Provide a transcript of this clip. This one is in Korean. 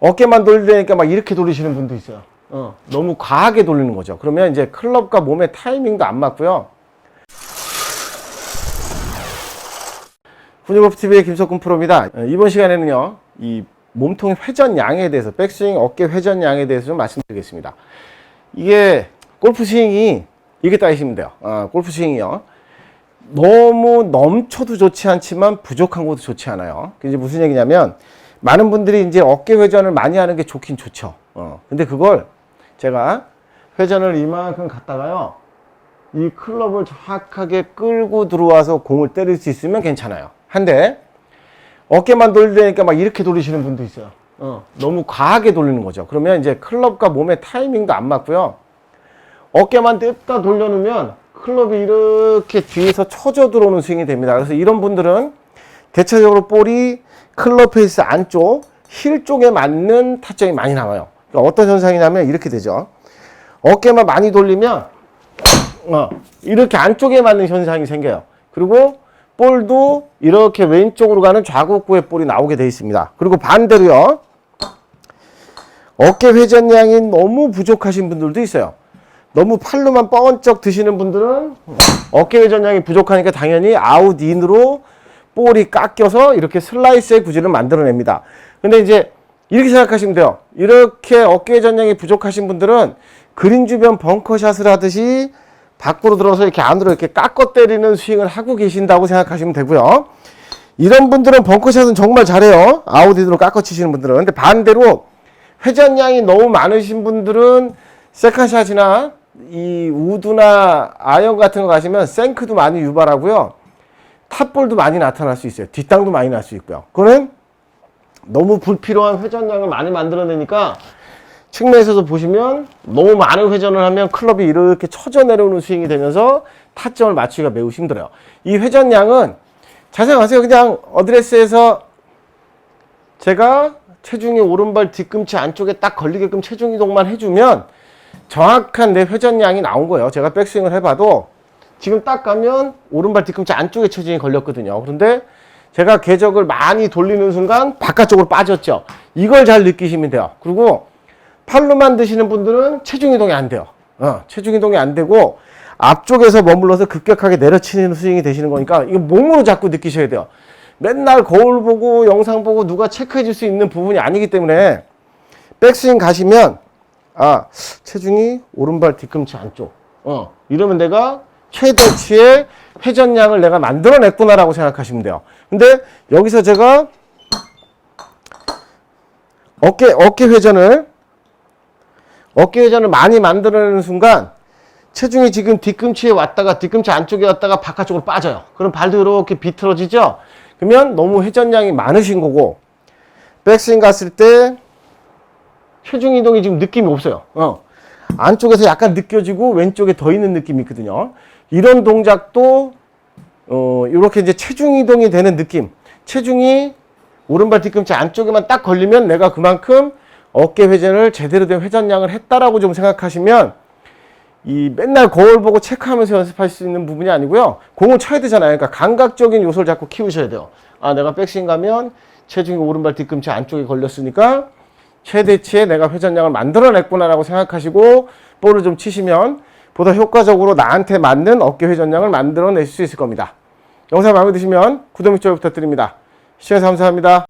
어깨만 돌리니까 막 이렇게 돌리시는 분도 있어요. 어, 너무 과하게 돌리는 거죠. 그러면 이제 클럽과 몸의 타이밍도 안 맞고요. 훈육업TV의 김석근 프로입니다. 어, 이번 시간에는요, 이 몸통 회전 양에 대해서, 백스윙 어깨 회전 양에 대해서 좀 말씀드리겠습니다. 이게 골프 스윙이 이게 따지시면 돼요. 어, 골프 스윙이요. 너무 넘쳐도 좋지 않지만 부족한 것도 좋지 않아요. 이제 무슨 얘기냐면 많은 분들이 이제 어깨 회전을 많이 하는 게 좋긴 좋죠. 어. 근데 그걸 제가 회전을 이만큼 갔다가요. 이 클럽을 정확하게 끌고 들어와서 공을 때릴 수 있으면 괜찮아요. 한데 어깨만 돌리니까 막 이렇게 돌리시는 분도 있어요. 어. 너무 과하게 돌리는 거죠. 그러면 이제 클럽과 몸의 타이밍도 안 맞고요. 어깨만 냅다 돌려놓으면 클럽이 이렇게 뒤에서 쳐져 들어오는 스윙이 됩니다. 그래서 이런 분들은 대체적으로 볼이 클럽 페이스 안쪽, 힐 쪽에 맞는 타점이 많이 나와요. 그러니까 어떤 현상이냐면 이렇게 되죠. 어깨만 많이 돌리면 어, 이렇게 안쪽에 맞는 현상이 생겨요. 그리고 볼도 이렇게 왼쪽으로 가는 좌국구의 볼이 나오게 되어 있습니다. 그리고 반대로요. 어깨 회전량이 너무 부족하신 분들도 있어요. 너무 팔로만 번쩍 드시는 분들은 어깨 회전량이 부족하니까 당연히 아웃 인으로 볼이 깎여서 이렇게 슬라이스의 구질을 만들어냅니다. 근데 이제 이렇게 생각하시면 돼요. 이렇게 어깨 회전량이 부족하신 분들은 그린 주변 벙커샷을 하듯이 밖으로 들어서 이렇게 안으로 이렇게 깎아 때리는 스윙을 하고 계신다고 생각하시면 되고요. 이런 분들은 벙커샷은 정말 잘해요. 아웃인으로 깎아 치시는 분들은. 근데 반대로 회전량이 너무 많으신 분들은 세컨샷이나 이 우드나 아이언 같은 거 가시면 생크도 많이 유발하고요. 탑볼도 많이 나타날 수 있어요. 뒷땅도 많이 날 수 있고요. 그거는 너무 불필요한 회전량을 많이 만들어내니까 측면에서도 보시면 너무 많은 회전을 하면 클럽이 이렇게 쳐져 내려오는 스윙이 되면서 타점을 맞추기가 매우 힘들어요. 이 회전량은 잘 생각하세요. 그냥 어드레스에서 제가 체중이 오른발 뒤꿈치 안쪽에 딱 걸리게끔 체중 이동만 해주면 정확한 내 회전량이 나온 거예요. 제가 백스윙을 해봐도 지금 딱 가면 오른발 뒤꿈치 안쪽에 체중이 걸렸거든요. 그런데 제가 궤적을 많이 돌리는 순간 바깥쪽으로 빠졌죠. 이걸 잘 느끼시면 돼요. 그리고 팔로만 드시는 분들은 체중 이동이 안 돼요. 어, 체중 이동이 안 되고 앞쪽에서 머물러서 급격하게 내려치는 스윙이 되시는 거니까 이거 몸으로 자꾸 느끼셔야 돼요. 맨날 거울 보고 영상 보고 누가 체크해 줄 수 있는 부분이 아니기 때문에 백스윙 가시면 아 체중이 오른발 뒤꿈치 안쪽 어 이러면 내가 최대치의 회전량을 내가 만들어냈구나라고 생각하시면 돼요 근데 여기서 제가 어깨 어깨 회전을 어깨 회전을 많이 만들어내는 순간 체중이 지금 뒤꿈치에 왔다가 뒤꿈치 안쪽에 왔다가 바깥쪽으로 빠져요 그럼 발도 이렇게 비틀어지죠 그러면 너무 회전량이 많으신 거고 백스윙 갔을 때 체중 이동이 지금 느낌이 없어요. 어. 안쪽에서 약간 느껴지고 왼쪽에 더 있는 느낌이 있거든요. 이런 동작도 어, 이렇게 이제 체중 이동이 되는 느낌. 체중이 오른발 뒤꿈치 안쪽에만 딱 걸리면 내가 그만큼 어깨 회전을 제대로 된 회전량을 했다라고 좀 생각하시면 이 맨날 거울 보고 체크하면서 연습할 수 있는 부분이 아니고요. 공을 쳐야 되잖아요. 그러니까 감각적인 요소를 자꾸 키우셔야 돼요. 아, 내가 백스윙 가면 체중이 오른발 뒤꿈치 안쪽에 걸렸으니까 최대치의 내가 회전량을 만들어냈구나라고 생각하시고 볼을 좀 치시면 보다 효과적으로 나한테 맞는 어깨 회전량을 만들어낼 수 있을 겁니다. 영상 마음에 드시면 구독 및 좋아요 부탁드립니다. 시청해서 감사합니다.